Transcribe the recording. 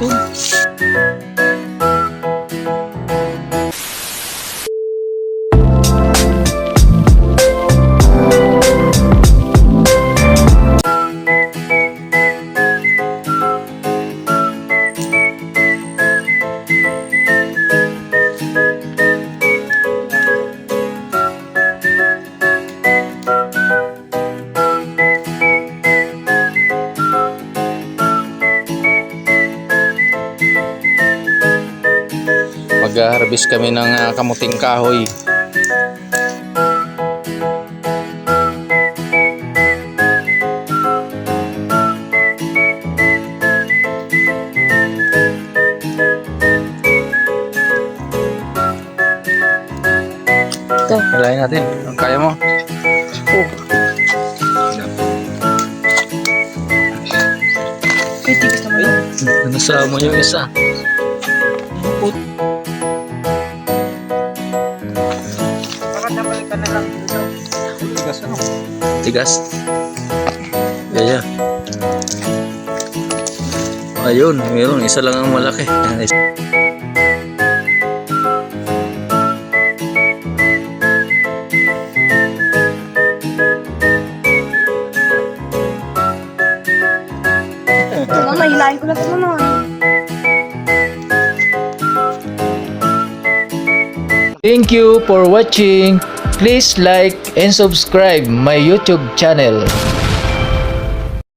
呜。Mag-harvest kami ng ah, kamuting kahoy. Ito. Hilahin natin. Kaya mo? Titigis naman yun. Nasama yung isa. Bakit Tigas ano? Tigas. Kaya. Ayun, meron. Isa lang ang malaki. Mama, hilahin ko na ito mama. Thank you for watching. Please like and subscribe my YouTube channel.